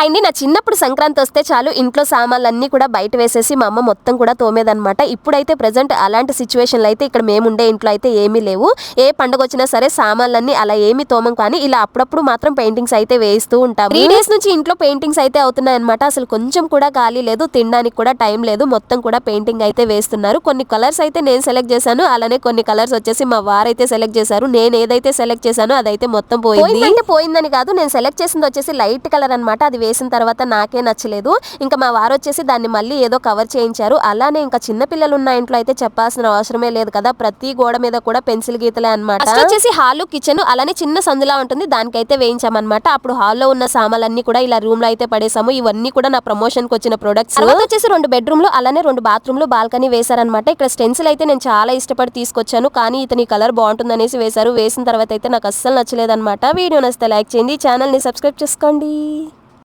అండి నా చిన్నప్పుడు సంక్రాంతి వస్తే చాలు ఇంట్లో సామాన్లన్నీ కూడా బయట వేసేసి మా అమ్మ మొత్తం కూడా తోమేదనమాట ఇప్పుడైతే ప్రజెంట్ అలాంటి సిచ్యువేషన్లు అయితే ఇక్కడ మేము ఉండే ఇంట్లో అయితే ఏమీ లేవు. ఏ పండుగ వచ్చినా సరే సామాన్లన్నీ అలా ఏమి తోమం కానీ ఇలా అప్పుడప్పుడు మాత్రం పెయింటింగ్స్ అయితే వేస్తూ ఉంటాం త్రీ డేస్ నుంచి ఇంట్లో పెయింటింగ్స్ అయితే అవుతున్నాయి అనమాట అసలు కొంచెం కూడా ఖాళీ లేదు తినడానికి కూడా టైం లేదు. మొత్తం కూడా పెయింటింగ్ అయితే వేస్తున్నారు. కొన్ని కలర్స్ అయితే నేను సెలెక్ట్ చేశాను. అలానే కొన్ని కలర్స్ వచ్చేసి మా వారైతే సెలెక్ట్ చేశారు. నేను ఏదైతే సెలెక్ట్ చేశానో అదైతే మొత్తం పోయింది. పోయిందని కాదు. నేను సెలెక్ట్ చేసింది వచ్చేసి లైట్ కలర్ అన్నమాట. అది వేసిన తర్వాత నాకే నచ్చలేదు. ఇంకా మా వారు వచ్చేసి దాన్ని మళ్ళీ ఏదో కవర్ చేయించారు. అలానే ఇంకా చిన్న పిల్లలు ఉన్న ఇంట్లో అయితే చెప్పాల్సిన అవసరమే లేదు కదా. ప్రతి గోడ మీద కూడా పెన్సిల్ గీతలే అనమాట వచ్చేసి హాల్ కిచెన్ అలానే చిన్న సందులా ఉంటుంది. దానికైతే వేయించామన్నమాట. అప్పుడు హాల్లో ఉన్న సామాన్లన్నీ కూడా ఇలా రూమ్లో అయితే పడేసాము ఇవన్నీ కూడా నా ప్రమోషన్కి వచ్చిన ప్రొడక్ట్స్ వచ్చేసి రెండు బెడ్రూమ్లో అలానే రెండు బాత్రూమ్లో బాల్కనీ వేశారనమాట ఇక్కడ స్టెన్సిల్ అయితే నేను చాలా ఇష్టపడి తీసుకొచ్చాను. కానీ ఇతని కలర్ బాగుంటుంది అనేసి వేశారు. వేసిన తర్వాత అయితే నాకు అస్సలు నచ్చలేదు అనమాట వీడియో నచ్చితే లైక్ చేయండి. ఛానల్ని సబ్స్క్రైబ్ చేసుకోండి.